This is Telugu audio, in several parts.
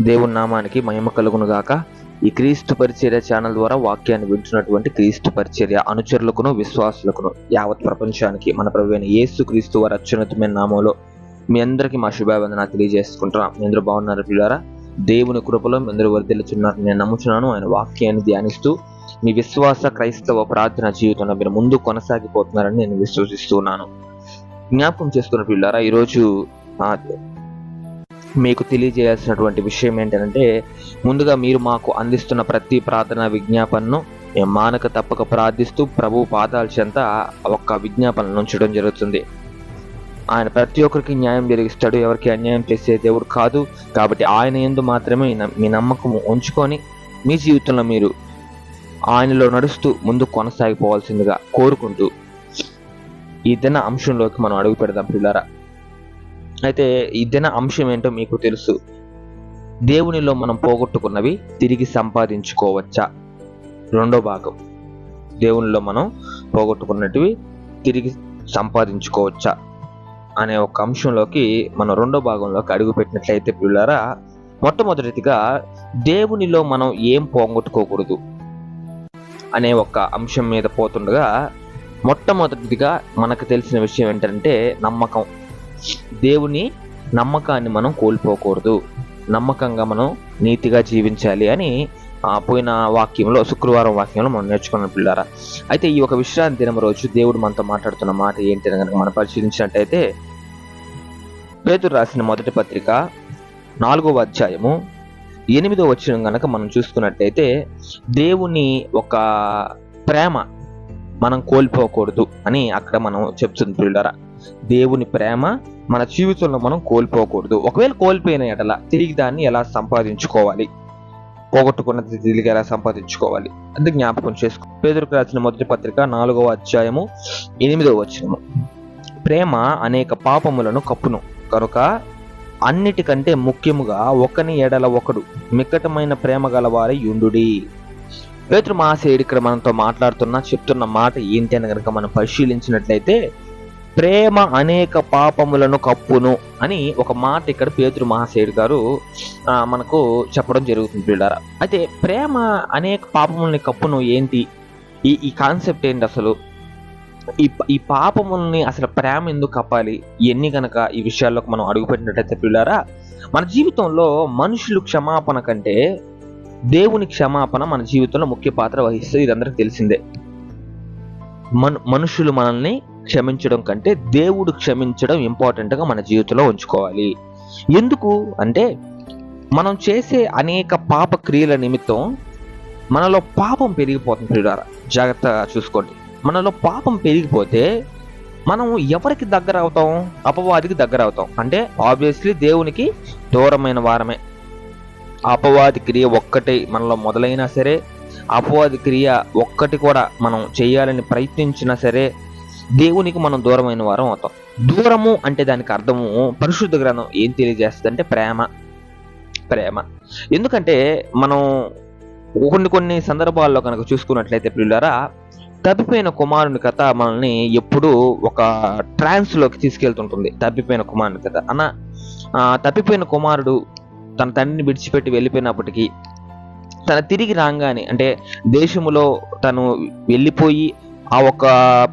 దేవుని నామానికి మహిమ కలుగునుగాక. ఈ క్రీస్తు పరిచర్య ఛానల్ ద్వారా వాక్యాన్ని వింటున్నటువంటి క్రీస్తు పరిచర్య అనుచరులకును విశ్వాసులకును యావత్ ప్రపంచానికి మన ప్రవీణ యేసు క్రీస్తు వారి అత్యున్నతమైన నామంలో మీ అందరికీ మా శుభావందన తెలియజేసుకుంటున్నాం. మీ అందరూ బాగున్నారు పిల్లారా దేవుని కృపలో మీ అందరూ వర్దిల్లుచున్నారు నేను నమ్ముచున్నాను. ఆయన వాక్యాన్ని ధ్యానిస్తూ మీ విశ్వాస క్రైస్తవ ప్రార్థన జీవితంలో మీరు ముందు కొనసాగిపోతున్నారని నేను విశ్వసిస్తున్నాను జ్ఞాపకం చేసుకున్న పిల్లారా ఈరోజు మీకు తెలియజేయాల్సినటువంటి విషయం ఏంటంటే ముందుగా మీరు మాకు అందిస్తున్న ప్రతి ప్రార్థన విజ్ఞాపనను మేము మానక తప్పక ప్రార్థిస్తూ ప్రభు పాదాల చెంత ఒక్క విజ్ఞాపనను ఉంచడం జరుగుతుంది. ఆయన ప్రతి ఒక్కరికి న్యాయం జరిగిస్తాడు ఎవరికి అన్యాయం చేసే దేవుడు కాదు. కాబట్టి ఆయన ఎందు మాత్రమే మీ నమ్మకం ఉంచుకొని మీ జీవితంలో మీరు ఆయనలో నడుస్తూ ముందు కొనసాగిపోవాల్సిందిగా కోరుకుంటూ ఈ దిన అంశంలోకి మనం అడుగు పెడదాం పిల్లరా అయితే ఇదిన అంశం ఏంటో మీకు తెలుసు. దేవునిలో మనం పోగొట్టుకున్నవి తిరిగి సంపాదించుకోవచ్చా? రెండో భాగం. దేవునిలో మనం పోగొట్టుకున్నటివి తిరిగి సంపాదించుకోవచ్చా? అనే ఒక అంశంలోకి మనం రెండో భాగంలోకి అడుగుపెట్టినట్లయితే పిల్లరా మొట్టమొదటిగా దేవునిలో మనం ఏం పోగొట్టుకోకూడదు అనే ఒక అంశం మీద పోతుండగా మొట్టమొదటిగా మనకు తెలిసిన విషయం ఏంటంటే నమ్మకం. దేవుని నమ్మకాన్ని మనం కోల్పోకూడదు. నమ్మకంగా మనం నీతిగా జీవించాలి అని ఆ, పోయిన వాక్యంలో శుక్రవారం వాక్యంలో మనం నేర్చుకున్న పిల్లారా. అయితే ఈ ఒక విశ్రాంతి దినం రోజు దేవుడు మనతో మాట్లాడుతున్న మాట ఏంటి అని కనుక మనం పరిశీలించినట్టయితే పేతురు రాసిన మొదటి పత్రిక నాలుగవ అధ్యాయము ఎనిమిదో వచ్చిన కనుక మనం చూసుకున్నట్టయితే దేవుని ఒక ప్రేమ మనం కోల్పోకూడదు అని అక్కడ మనం చెప్తుంది పిల్లరా. దేవుని ప్రేమ మన జీవితంలో మనం కోల్పోకూడదు. ఒకవేళ కోల్పోయిన ఎడల తిరిగి దాన్ని ఎలా సంపాదించుకోవాలి? పోగొట్టుకున్నది తిరిగి ఎలా సంపాదించుకోవాలి? అది జ్ఞాపకం చేసుకో పేదరికి రాసిన మొదటి పత్రిక నాలుగవ అధ్యాయము ఎనిమిదవ వచనము. ప్రేమ అనేక పాపములను కప్పును. కనుక అన్నిటికంటే ముఖ్యముగా ఒకని ఎడల ఒకడు మిక్కటమైన ప్రేమ గలవారి యుండుడి పేతురు ఇక్కడ మనతో మాట్లాడుతున్న చెప్తున్న మాట ఏంటి అని కనుక మనం పరిశీలించినట్లయితే ప్రేమ అనేక పాపములను కప్పును అని ఒక మాట ఇక్కడ పేతురు మహాశయుడు గారు మనకు చెప్పడం జరుగుతుంది పిల్లారా అయితే ప్రేమ అనేక పాపములని కప్పును ఏంటి? ఈ ఈ కాన్సెప్ట్ ఏంటి అసలు? ఈ ఈ పాపముల్ని అసలు ప్రేమ ఎందుకు కప్పాలి? ఎన్ని కనుక ఈ విషయాల్లోకి మనం అడుగుపెట్టినట్టయితే పిల్లారా మన జీవితంలో మనుషులు క్షమాపణ కంటే దేవుని క్షమాపణ మన జీవితంలో ముఖ్య పాత్ర వహిస్తుంది ఇది అందరికి తెలిసిందే. మను మనుషులు మనల్ని క్షమించడం కంటే దేవుడు క్షమించడం ఇంపార్టెంట్గా మన జీవితంలో ఉంచుకోవాలి. ఎందుకు? అంటే మనం చేసే అనేక పాప క్రియల నిమిత్తం మనలో పాపం పెరిగిపోతుంది ప్రియులారా. జాగ్రత్తగా చూసుకోండి. మనలో పాపం పెరిగిపోతే మనం ఎవరికి దగ్గర అవుతాం? అపవాదికి దగ్గర అవుతాం. అంటే ఆబ్వియస్లీ దేవునికి దూరమైన వారమే. అపవాది క్రియ ఒక్కటే మనలో మొదలైనా సరే అపవాది క్రియ ఒక్కటి కూడా మనం చేయాలని ప్రయత్నించినా సరే దేవునికి మనం దూరమైన వారం అవుతాం. దూరము అంటే దానికి అర్థము పరిశుద్ధ గ్రంథం ఏం తెలియజేస్తుంది అంటే ప్రేమ. ప్రేమ. ఎందుకంటే మనం కొన్ని కొన్ని సందర్భాల్లో కనుక చూసుకున్నట్లయితే పిల్లరా తప్పిపోయిన కుమారుని కథ మనల్ని ఎప్పుడూ ఒక ట్రాన్స్లోకి తీసుకెళ్తుంటుంది. తప్పిపోయిన కుమారుని కథ. అన్న తప్పిపోయిన కుమారుడు తన తండ్రిని విడిచిపెట్టి వెళ్ళిపోయినప్పటికీ తన తిరిగి రాగానే అంటే దేశములో తను వెళ్ళిపోయి ఆ ఒక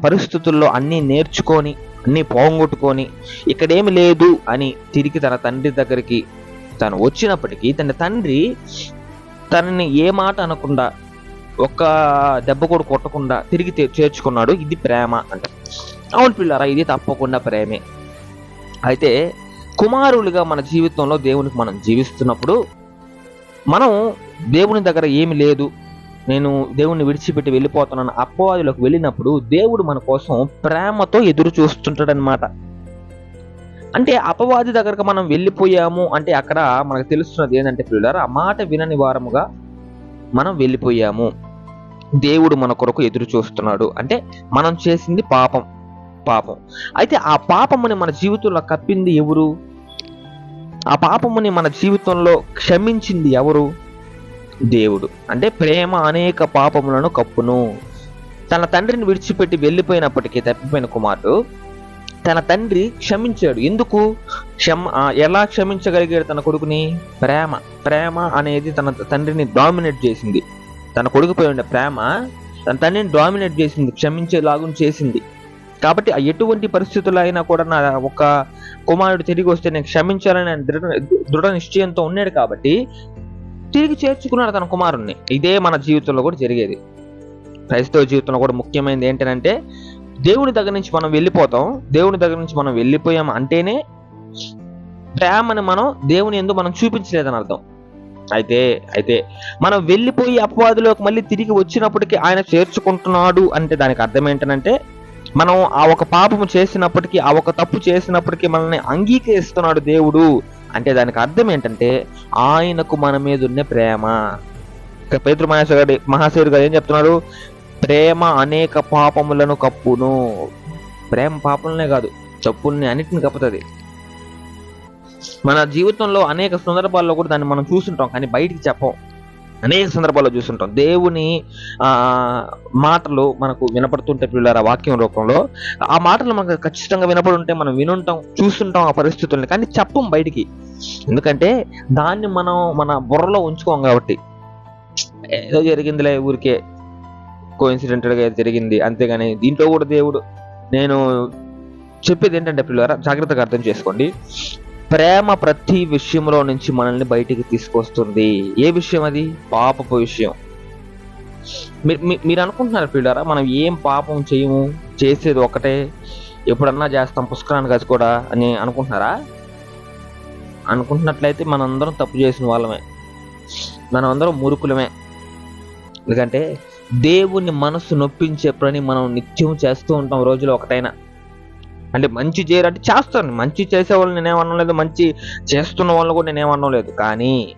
పరిస్థితుల్లో అన్నీ నేర్చుకొని అన్నీ పోగొట్టుకొని ఇక్కడేమి లేదు అని తిరిగి తన తండ్రి దగ్గరికి తను వచ్చినప్పటికీ తన తండ్రి తనని ఏ మాట అనకుండా ఒక్క దెబ్బ కూడా కొట్టకుండా తిరిగి చేర్చుకున్నాడు. ఇది ప్రేమ అంట. అవును పిల్లరా ఇది తప్పకుండా ప్రేమే. అయితే కుమారులుగా మన జీవితంలో దేవునికి మనం జీవిస్తున్నప్పుడు మనం దేవుని దగ్గర ఏమి లేదు. నేను దేవుణ్ణి విడిచిపెట్టి వెళ్ళిపోతున్నాను. అపవాదులకు వెళ్ళినప్పుడు దేవుడు మన కోసం ప్రేమతో ఎదురు చూస్తుంటాడనమాట అంటే అపవాది దగ్గరకు మనం వెళ్ళిపోయాము అంటే అక్కడ మనకు తెలుస్తున్నది ఏంటంటే పిల్లలు ఆ మాట వినని వారముగా మనం వెళ్ళిపోయాము. దేవుడు మన కొరకు ఎదురు చూస్తున్నాడు. అంటే మనం చేసింది పాపం పాపం. అయితే ఆ పాపముని మన జీవితంలో కప్పింది ఎవరు? ఆ పాపముని మన జీవితంలో క్షమించింది ఎవరు? దేవుడు. అంటే ప్రేమ అనేక పాపములను కప్పును. తన తండ్రిని విడిచిపెట్టి వెళ్ళిపోయినప్పటికీ తప్పిపోయిన కుమారుడు తన తండ్రి క్షమించాడు. ఎందుకు? క్షమ ఎలా క్షమించగలిగాడు తన కొడుకుని? ప్రేమ. ప్రేమ అనేది తన తండ్రిని డామినేట్ చేసింది. తన కొడుకుపై ఉండే ప్రేమ తన తండ్రిని డామినేట్ చేసింది క్షమించేలాగా చేసింది. కాబట్టి ఆ ఎటువంటి పరిస్థితుల్లో అయినా కూడా నా ఒక కుమారుడు తిరిగి వస్తే నేను క్షమించాలని దృఢ దృఢ నిశ్చయంతో ఉన్నాడు కాబట్టి తిరిగి చేర్చుకున్నాడు తన కుమారుణ్ణి. ఇదే మన జీవితంలో కూడా జరిగేది. క్రైస్తవ జీవితంలో కూడా ముఖ్యమైనది ఏంటంటే దేవుని దగ్గర నుంచి మనం వెళ్ళిపోతాం. దేవుని దగ్గర నుంచి మనం వెళ్ళిపోయాం అంటేనే ప్రేమని మనం దేవుని ఎందుకు మనం చూపించలేదని అర్థం. అయితే అయితే మనం వెళ్ళిపోయి అపవాదిలోకి మళ్ళీ తిరిగి వచ్చినప్పటికీ ఆయన చేర్చుకుంటున్నాడు అంటే దానికి అర్థం ఏంటంటే మనం ఆ ఒక పాపము చేసినప్పటికీ ఆ ఒక తప్పు చేసినప్పటికీ మనల్ని అంగీకరిస్తున్నాడు దేవుడు. అంటే దానికి అర్థం ఏంటంటే ఆయనకు మన మీద ఉన్న ప్రేమ. ఇక పేతృ గారి మహాశయుడు గారు ఏం చెప్తున్నాడు ప్రేమ అనేక పాపములను కప్పును. ప్రేమ పాపములనే కాదు తప్పుల్ని అన్నిటిని కప్పుతుంది. మన జీవితంలో అనేక సందర్భాల్లో కూడా దాన్ని మనం చూస్తుంటాం కానీ బయటికి చెప్పం. అనేక సందర్భాల్లో చూస్తుంటాం. దేవుని మాటలు మనకు వినపడుతుంటే పిల్లల వాక్యం రూపంలో ఆ మాటలు మనకు ఖచ్చితంగా వినపడుంటే మనం వినుంటాం చూస్తుంటాం ఆ పరిస్థితుల్ని. కానీ చెప్పం బయటికి. ఎందుకంటే దాన్ని మనం మన బుర్రలో ఉంచుకోం కాబట్టి. ఏదో జరిగిందిలే ఊరికే. కోఇన్సిడెంటల్గా ఇన్సిడెంట్గా జరిగింది. అంతేగాని దీంట్లో కూడా దేవుడు నేను చెప్పేది ఏంటంటే పిల్లరా జాగ్రత్తగా అర్థం చేసుకోండి. ప్రేమ ప్రతి విషయంలో నుంచి మనల్ని బయటికి తీసుకొస్తుంది. ఏ విషయం అది? పాపపు విషయం. మీ- మీరు అనుకుంటున్నారు పిల్లరా మనం ఏం పాపం చేయము? చేసేది ఒకటే. ఎప్పుడన్నా చేస్తాం పుష్కరాన్ని అది కూడా అని అనుకుంటున్నారా? అనుకుంటున్నట్లయితే మనందరం తప్పు చేసిన వాళ్ళమే. మనమందరం మురుకులమే ఎందుకంటే దేవుని మనసు నొప్పించే పని మనం నిత్యం చేస్తూ ఉంటాం రోజులో ఒకటైనా. అంటే మంచి చేయరంటే చేస్తాను. మంచి చేసే వాళ్ళు నేనేమనడం లేదు మంచి చేస్తున్న వాళ్ళు కూడా నేనేమనడం లేదు కానీ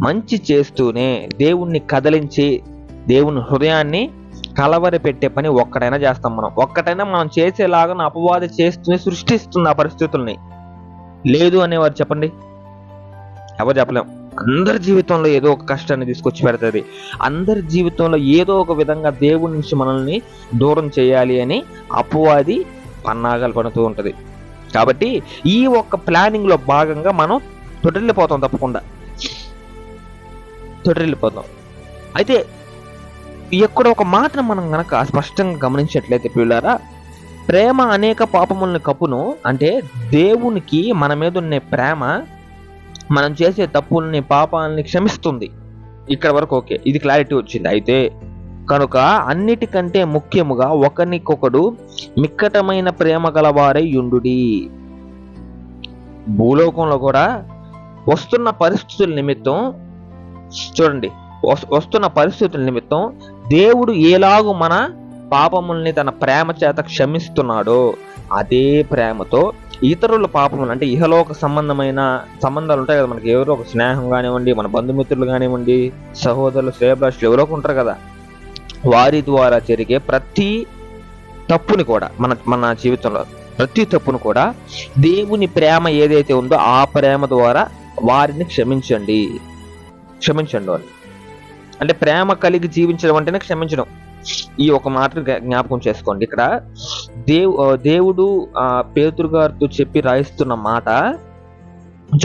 మంచి చేస్తూనే దేవుణ్ణి కదిలించి దేవుని హృదయాన్ని కలవరి పెట్టే పని ఒక్కటైనా చేస్తాం మనం. ఒక్కటైనా మనం చేసేలాగా అపవాది చేస్తూనే సృష్టిస్తుంది ఆ పరిస్థితుల్ని. లేదు అనేవారు చెప్పండి? ఎవరు చెప్పలేం? అందరి జీవితంలో ఏదో ఒక కష్టాన్ని తీసుకొచ్చి పెడుతుంది. అందరి జీవితంలో ఏదో ఒక విధంగా దేవుడి నుంచి మనల్ని దూరం చేయాలి అని అపవాది పన్నాగాలు పడుతూ ఉంటుంది. కాబట్టి ఈ ఒక్క ప్లానింగ్లో భాగంగా మనం తొట్టిల్లిపోతాం తప్పకుండా. తొట్టిల్లిపోతాం. అయితే ఎక్కడ ఒక మాటను మనం గనక స్పష్టంగా గమనించినట్లయితే పిల్లారా ప్రేమ అనేక పాపములను కప్పును అంటే దేవునికి మన మీద ఉన్న ప్రేమ మనం చేసే తప్పుల్ని పాపాలని క్షమిస్తుంది. ఇక్కడ వరకు ఓకే. ఇది క్లారిటీ వచ్చింది. అయితే కనుక అన్నిటికంటే ముఖ్యముగా ఒకనికొకడు మిక్కటమైన ప్రేమ గలవారై యుండుడి భూలోకంలో కూడా వస్తున్న పరిస్థితుల నిమిత్తం చూడండి వస్తున్న పరిస్థితుల నిమిత్తం దేవుడు ఏలాగు మన పాపముల్ని తన ప్రేమ చేత క్షమిస్తున్నాడో అదే ప్రేమతో ఇతరుల పాపములు అంటే ఇహలోక సంబంధమైన సంబంధాలు ఉంటాయి కదా మనకి. ఎవరో ఒక స్నేహం కానివ్వండి మన బంధుమిత్రులు కానివ్వండి సహోదరులు శ్రేయభిలాషులు ఎవరో ఉంటారు కదా. వారి ద్వారా జరిగే ప్రతి తప్పుని కూడా మన మన జీవితంలో ప్రతి తప్పును కూడా దేవుని ప్రేమ ఏదైతే ఉందో ఆ ప్రేమ ద్వారా వారిని క్షమించండి. క్షమించండి అని అంటే ప్రేమ కలిగి జీవించడం అంటేనే క్షమించడం. ఈ ఒక మాట జ్ఞా- జ్ఞాపకం చేసుకోండి. ఇక్కడ దేవు దేవుడు పేతురు గారితో చెప్పి రాయిస్తున్న మాట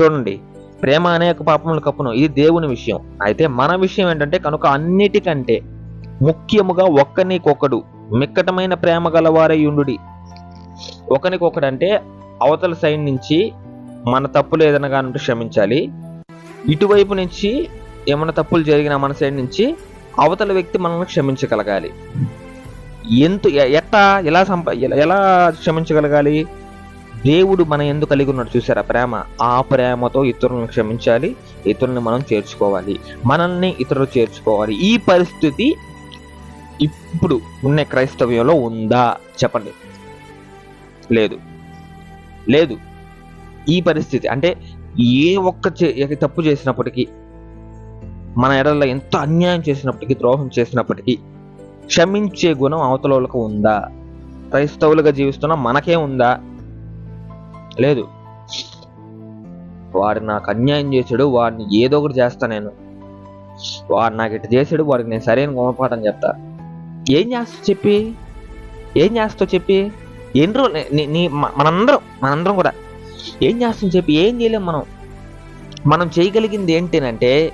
చూడండి. ప్రేమ అనేక పాపములు కప్పును ఇది దేవుని విషయం. అయితే మన విషయం ఏంటంటే కనుక అన్నిటికంటే ముఖ్యముగా ఒక్కనికొకడు మిక్కటమైన ప్రేమ గలవారై ఉండుడి. ఒకనికొకడు అంటే అవతల సైడ్ నుంచి మన తప్పులు ఏదైనా కానీ క్షమించాలి. ఇటువైపు నుంచి ఏమైనా తప్పులు జరిగిన మన సైడ్ నుంచి అవతల వ్యక్తి మనల్ని క్షమించగలగాలి. ఎంత ఎట్టా ఎలా సంప ఎలా- క్షమించగలగాలి? దేవుడు మన ఎందుకు కలిగి ఉన్నాడు చూసారా ప్రేమ? ఆ ప్రేమతో ఇతరులను క్షమించాలి ఇతరులను మనం చేర్చుకోవాలి మనల్ని ఇతరులు చేర్చుకోవాలి. ఈ పరిస్థితి ఇప్పుడు ఉన్న క్రైస్తవ్యంలో ఉందా? చెప్పండి. లేదు. లేదు. ఈ పరిస్థితి అంటే ఏ ఒక్క చే- తప్పు చేసినప్పటికీ మన ఎడల ఎంత అన్యాయం చేసినప్పటికీ ద్రోహం చేసినప్పటికీ క్షమించే గుణం అవతల ఉందా? క్రైస్తవులుగా జీవిస్తున్న మనకే ఉందా? లేదు. వాడు నాకు అన్యాయం చేశాడు వాడిని ఏదో ఒకటి చేస్తా నేను. వాడు నాకు ఇటు చేశాడు వాడికి నేను సరైన గుణపాఠం చెప్తా. ఏం చేస్తా చెప్పి? ఏం చేస్తావు చెప్పి? ఎన్ని రోజులు నీ- నీ మనందరం మనందరం కూడా ఏం చేస్తాం చెప్పి? ఏం చేయలేం మనం. మనం చేయగలిగింది ఏంటంటే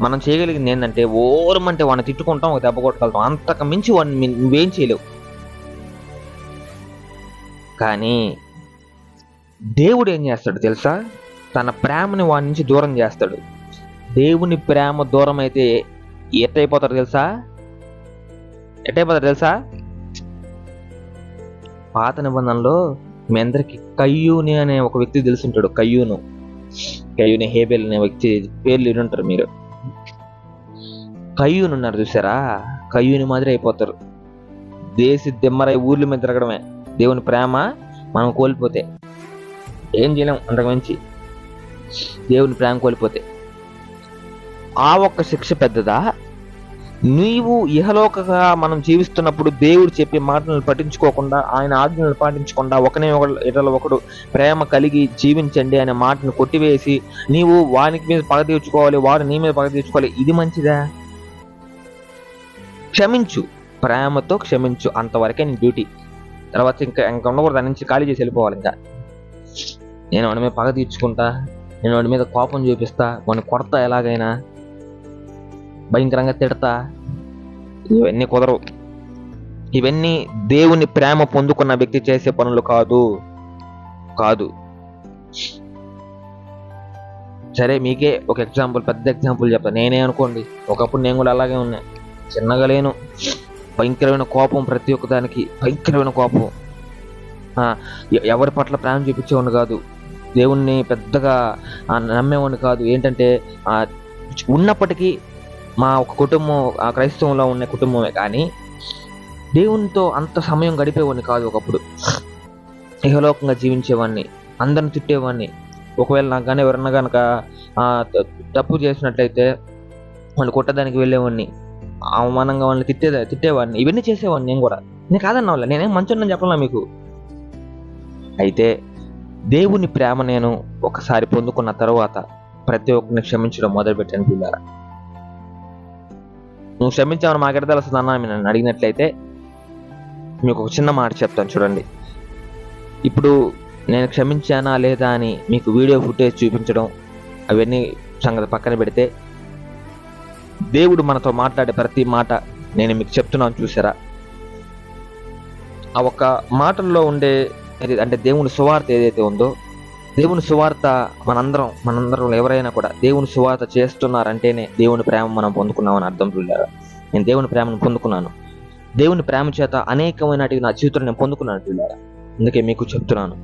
మనం చేయగలిగింది ఏంటంటే ఓరమంటే వాడిని తిట్టుకుంటాం ఒక దెబ్బ కొట్టగలుగుతాం అంతకు మించి వాడిని నువ్వేం చేయలేవు. కానీ దేవుడు ఏం చేస్తాడు తెలుసా? తన ప్రేమని వాడి నుంచి దూరం చేస్తాడు. దేవుని ప్రేమ దూరం అయితే ఎట్టయిపోతాడు తెలుసా? ఎట్టయిపోతారు తెలుసా? పాత నిబంధనలో మీ అందరికి కయ్యూని అనే ఒక వ్యక్తి తెలుసుంటాడు కయ్యూను. కయ్యూని హేబెల్ అనే వ్యక్తి పేర్లు వినుంటారు మీరు. కయ్యూని ఉన్నారు చూసారా? కయ్యూని మాదిరి అయిపోతారు. దేశ దిమ్మరై ఊర్ల మీద తిరగడమే. దేవుని ప్రేమ మనం కోల్పోతే. ఏం చేయలేం అంతకు మంచి. దేవుని ప్రేమ కోల్పోతే. ఆ ఒక్క శిక్ష పెద్దదా? నీవు ఇహలోకగా మనం జీవిస్తున్నప్పుడు దేవుడు చెప్పే మాటలను పట్టించుకోకుండా ఆయన ఆజ్ఞలను పాటించకుండా ఒకనే ఒకడు ఇతరుల ఒకడు ప్రేమ కలిగి జీవించండి అనే మాటను కొట్టివేసి నీవు వానికి మీద పగ తీర్చుకోవాలి వాడు నీ మీద పగ తీర్చుకోవాలి ఇది మంచిదా? క్షమించు. ప్రేమతో క్షమించు. అంతవరకే నీ డ్యూటీ. తర్వాత ఇంకా ఇంకా ఉండకూడదు. దాని నుంచి ఖాళీ చేసి వెళ్ళిపోవాలి ఇంకా. నేను వాడి మీద పగ తీర్చుకుంటా నేను వాడి మీద కోపం చూపిస్తా వాడిని కొడతా ఎలాగైనా. భయంకరంగా తిడతా. ఇవన్నీ కుదరవు. ఇవన్నీ దేవుని ప్రేమ పొందుకున్న వ్యక్తి చేసే పనులు కాదు. కాదు. సరే మీకే ఒక ఎగ్జాంపుల్ పెద్ద ఎగ్జాంపుల్ చెప్తా. నేనే అనుకోండి ఒకప్పుడు నేను కూడా అలాగే ఉన్నా. చిన్నగా లేను. భయంకరమైన కోపం ప్రతి ఒక్క దానికి. భయంకరమైన కోపం. ఎవరి పట్ల ప్రేమ చూపించేవాడిని కాదు. దేవుణ్ణి పెద్దగా నమ్మేవాడిని కాదు. ఏంటంటే ఉన్నప్పటికీ మా ఒక కుటుంబం ఆ క్రైస్తవంలో ఉన్న కుటుంబమే కానీ దేవునితో అంత సమయం గడిపేవాడిని కాదు ఒకప్పుడు. ఇహలోకంగా జీవించేవాడిని అందరిని తిట్టేవాడిని. ఒకవేళ నాకు కానీ ఎవరన్నా కనుక తప్పు చేసినట్లయితే వాళ్ళు కొట్టడానికి వెళ్ళేవాడిని. అవమానంగా వాళ్ళని తిట్టే తిట్టేవాడిని. ఇవన్నీ చేసేవాడిని నేను కూడా. నేను కాదన్న వాళ్ళ నేనేం మంచున్నాను చెప్పాలా మీకు. అయితే దేవుని ప్రేమ నేను ఒకసారి పొందుకున్న తర్వాత ప్రతి ఒక్కరిని క్షమించడం మొదలుపెట్టాను పిల్లారా. నువ్వు క్షమించావని మాకెడ తెలుస్తుంది అన్న? నన్ను అడిగినట్లయితే మీకు ఒక చిన్న మాట చెప్తాను చూడండి. ఇప్పుడు నేను క్షమించానా లేదా అని మీకు వీడియో ఫుటేజ్ చూపించడం అవన్నీ సంగతి పక్కన పెడితే దేవుడు మనతో మాట్లాడే ప్రతి మాట నేను మీకు చెప్తున్నాను చూసారా? ఆ ఒక్క మాటల్లో ఉండే అంటే దేవుని సువార్త ఏదైతే ఉందో దేవుని సువార్త మనందరం మనందరం ఎవరైనా కూడా దేవుని సువార్త చేస్తున్నారంటేనే దేవుని ప్రేమ మనం పొందుకున్నామని అర్థం పిల్లారా నేను దేవుని ప్రేమను పొందుకున్నాను. దేవుని ప్రేమ చేత అనేకమైనటి నా జీవితంలో నేను పొందుకున్నాను చూడారా అందుకే మీకు చెప్తున్నాను.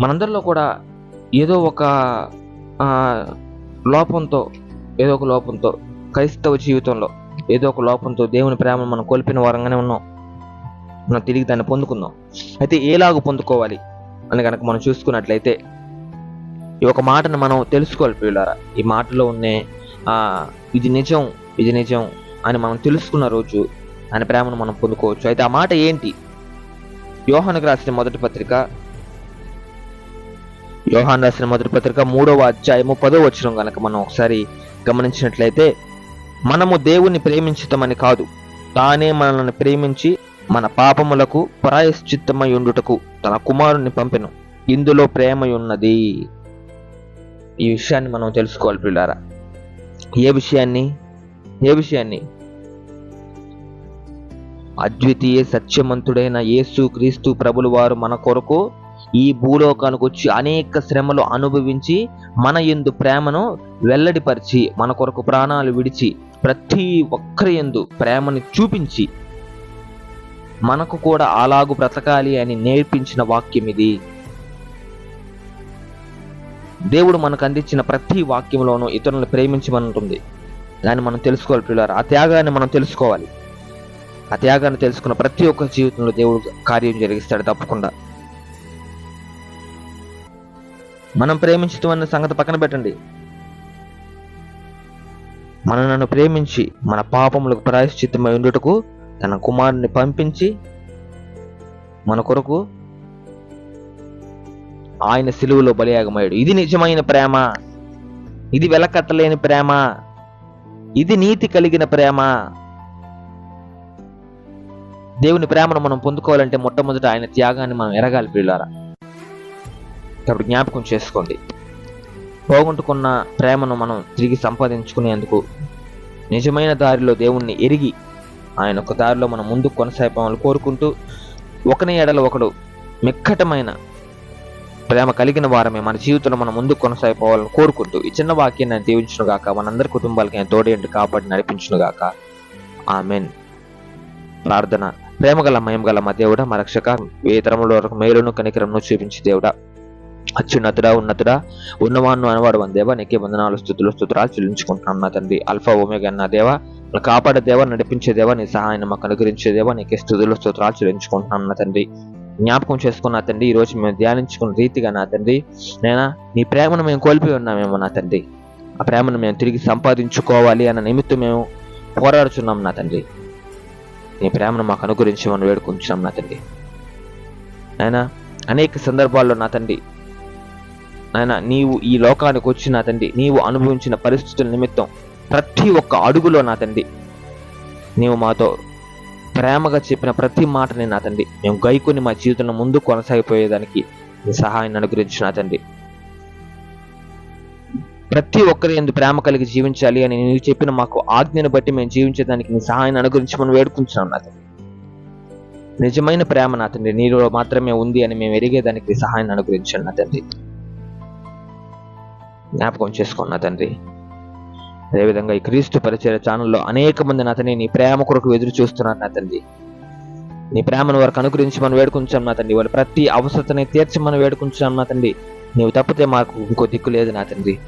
మనందరిలో కూడా ఏదో ఒక లోపంతో ఏదో ఒక లోపంతో క్రైస్తవ జీవితంలో ఏదో ఒక లోపంతో దేవుని ప్రేమను మనం కోల్పోయిన వారంగానే ఉన్నాం. మనం తిరిగి దాన్ని పొందుకుందాం. అయితే ఏలాగు పొందుకోవాలి? అని కనుక మనం చూసుకున్నట్లయితే ఈ ఒక మాటను మనం తెలుసుకోవాలి పిల్లారా ఈ మాటలో ఉన్నే ఇది నిజం ఇది నిజం అని మనం తెలుసుకున్న రోజు ఆయన ప్రేమను మనం పొందుకోవచ్చు. అయితే ఆ మాట ఏంటి? యోహానుకు రాసిన మొదటి పత్రిక యోహాన్ రాసిన మొదటి పత్రిక మూడవ అధ్యాయము పదో వచ్చిన కనుక మనం ఒకసారి గమనించినట్లయితే మనము దేవుణ్ణి ప్రేమించుతామని కాదు తానే మనల్ని ప్రేమించి మన పాపములకు పరాయశ్చిత్తమైండుటకు తన కుమారుణ్ణి పంపెను. ఇందులో ప్రేమ ఉన్నది ఈ విషయాన్ని మనం తెలుసుకోవాలి పిల్లారా ఏ విషయాన్ని? ఏ విషయాన్ని? అద్వితీయ సత్యమంతుడైన యేసు క్రీస్తు ప్రభులు వారు మన కొరకు ఈ భూలోకానికి వచ్చి అనేక శ్రమలు అనుభవించి మన యందు ప్రేమను వెల్లడిపరిచి మన కొరకు ప్రాణాలు విడిచి ప్రతి ఒక్కరి యందు ప్రేమని చూపించి మనకు కూడా అలాగు బ్రతకాలి అని నేర్పించిన వాక్యం ఇది. దేవుడు మనకు అందించిన ప్రతి వాక్యంలోనూ ఇతరులను ప్రేమించమనుంటుంది. దాన్ని మనం తెలుసుకోవాలి పిల్లలు ఆ త్యాగాన్ని మనం తెలుసుకోవాలి. ఆ త్యాగాన్ని తెలుసుకున్న ప్రతి ఒక్క జీవితంలో దేవుడు కార్యం జరిగిస్తాడు తప్పకుండా. మనం ప్రేమించడం అన్న సంగతి పక్కన పెట్టండి. మనం నన్ను ప్రేమించి మన పాపములకు ప్రాయశ్చిత్తమై ఉండుటకు తన కుమారుని పంపించి మన కొరకు ఆయన సిలువలో బలియాగమయ్యాడు. ఇది నిజమైన ప్రేమ. ఇది వెలకట్టలేని ప్రేమ. ఇది నీతి కలిగిన ప్రేమ. దేవుని ప్రేమను మనం పొందుకోవాలంటే మొట్టమొదట ఆయన త్యాగాన్ని మనం ఎరగాలి పిల్లారా కాబట్టి జ్ఞాపకం చేసుకోండి. పోగొట్టుకున్న ప్రేమను మనం తిరిగి సంపాదించుకునేందుకు నిజమైన దారిలో దేవుణ్ణి ఎరిగి ఆయన ఒక దారిలో మనం ముందుకు కొనసాగిపోవాలని కోరుకుంటూ ఒకని ఎడల ఒకడు మిక్కటమైన ప్రేమ కలిగిన వారమే మన జీవితంలో మనం ముందుకు కొనసాగిపోవాలని కోరుకుంటూ ఈ చిన్న వాక్యాన్ని నేను దీవించును గాక మనందరి కుటుంబాలకి ఆయన తోడేంటి కాపాడి నడిపించును గాక ఆమెన్. ప్రార్థన ప్రేమగల మయంగల మా దేవుడా మా రక్షక ఏ తరముల వరకు మేలును కనికరమును చూపించి దేవుడా. అత్యున్నతుడా ఉన్నతుడా ఉన్నవాను అనవాడు మన దేవా నీకే వందనాలు స్థుతులు స్థుతురాలు చెల్లించుకుంటున్నాం నా తండ్రి. అల్ఫా ఓమేగా నా దేవా కాపాడేదేవా నడిపించేదేవా నీ సహాయాన్ని మాకు అనుగ్రహించేదేవా నీకే స్థుతులు స్తోత్రాలు చెల్లించుకుంటున్నాను నా తండ్రి. జ్ఞాపకం చేసుకున్న తండ్రి ఈ రోజు మేము ధ్యానించుకున్న రీతిగా నా తండ్రి నేనా నీ ప్రేమను మేము కోల్పోయి ఉన్నామేమో నా తండ్రి. ఆ ప్రేమను మేము తిరిగి సంపాదించుకోవాలి అన్న నిమిత్తం మేము పోరాడుచున్నాం నా తండ్రి. నీ ప్రేమను మాకు అనుగురించి మనం వేడుకుంటున్నాం నా తండ్రి. ఆయన అనేక సందర్భాల్లో నా తండ్రి ఆయన నీవు ఈ లోకానికి వచ్చి నా తండ్రి నీవు అనుభవించిన పరిస్థితుల నిమిత్తం ప్రతి ఒక్క అడుగులో నా తండ్రి. నీవు మాతో ప్రేమగా చెప్పిన ప్రతి మాటని నా తండ్రి. మేము గైకొని మా జీవితంలో ముందు కొనసాగిపోయేదానికి నీ సహాయాన్ని అనుగ్రహించు నా తండ్రి. ప్రతి ఒక్కరి ఎందు ప్రేమ కలిగి జీవించాలి అని నీవు చెప్పిన మాకు ఆజ్ఞను బట్టి మేము జీవించేదానికి నీ సహాయాన్ని అనుగ్రహించమని మనం వేడుకుంటున్నాం నా తండ్రి. నిజమైన ప్రేమ నా తండ్రి. నీలో మాత్రమే ఉంది అని మేము ఎరిగేదానికి నీ సహాయాన్ని అనుగ్రహించండి నా తండ్రి. జ్ఞాపకం చేసుకోండి నా తండ్రి. అదేవిధంగా ఈ క్రీస్తు పరిచయ ఛానల్లో అనేక మంది నా తండ్రి నీ ప్రేమ కొరకు ఎదురు చూస్తున్నారు నా తండ్రి. నీ ప్రేమను వారికి అనుగ్రహించి మనం వేడుకుంటాం నా తండ్రి. వాళ్ళ ప్రతి అవసరతని తీర్చి మనం వేడుకుంటున్నాం నా తండ్రి. నీవు తప్పితే మాకు ఇంకో దిక్కు లేదు నా తండ్రి.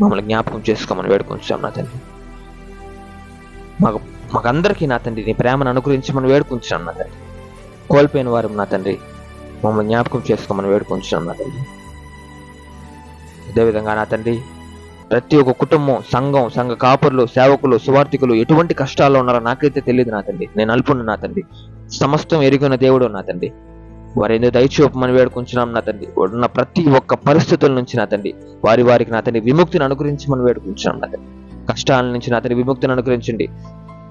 మమ్మల్ని జ్ఞాపకం చేసుకోమని వేడుకుంటున్నాం నా తండ్రి. మాకు మాకందరికీ నా తండ్రి నీ ప్రేమను అనుగ్రహించి మనం వేడుకుంటున్నాం నా తండ్రి. కోల్పోయిన వారు నా తండ్రి. మమ్మల్ని జ్ఞాపకం చేసుకోమని వేడుకుంటున్నాం నా తండ్రి. అదేవిధంగా నా తండ్రి ప్రతి ఒక్క కుటుంబం సంఘం సంఘ కాపర్లు సేవకులు సువార్థికులు ఎటువంటి కష్టాల్లో ఉన్నారో నాకైతే తెలియదు నా తండ్రి. నేను అల్పును నా తండ్రి. సమస్తం ఎరిగిన దేవుడు నా తండ్రి. వారి ఎందుకు దయచూపమని వేడుకుంటున్నాం నా తండ్రి. ఉన్న ప్రతి ఒక్క పరిస్థితుల నుంచి నా తండ్రి. వారి వారికి నా తండ్రి విముక్తిని అనుగ్రహించి మనం వేడుకుంటున్నాం నా తండ్రి. కష్టాల నుంచి నా తండ్రి విముక్తిని అనుగ్రహించండి.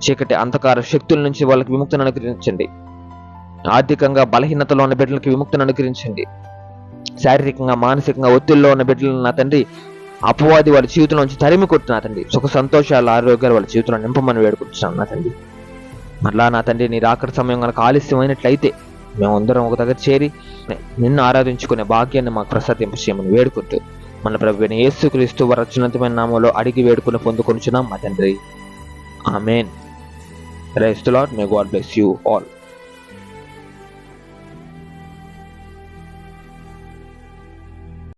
చీకటి అంధకార శక్తుల నుంచి వాళ్ళకి విముక్తిని అనుగ్రహించండి. ఆర్థికంగా బలహీనతలో ఉన్న బిడ్డలకి విముక్తిని అనుగ్రహించండి. శారీరకంగా మానసికంగా ఒత్తిడిలో ఉన్న బిడ్డలను నా తండ్రి అపవాది వాళ్ళ జీవితంలో నుంచి తరిమి కొట్టినా తండ్రి. సుఖ సంతోషాలు ఆరోగ్యాలు వాళ్ళ జీవితంలో నింపమని వేడుకుంటున్నాం నా తండ్రి. మరలా నా తండ్రి నీ రాకడ సమయం కనుక ఆలస్యమైనట్లయితే మేమందరం ఒక దగ్గర చేరి నిన్ను ఆరాధించుకునే భాగ్యాన్ని మాకు ప్రసాదింపు చేయమని వేడుకుంటూ మన ప్రభు యేసుక్రీస్తు వరచున్నతమైన నామంలో అడిగి వేడుకుని పొందుకొనిచున్నాం మా తండ్రి. ఆమెన్. రైస్ lot may God bless you all.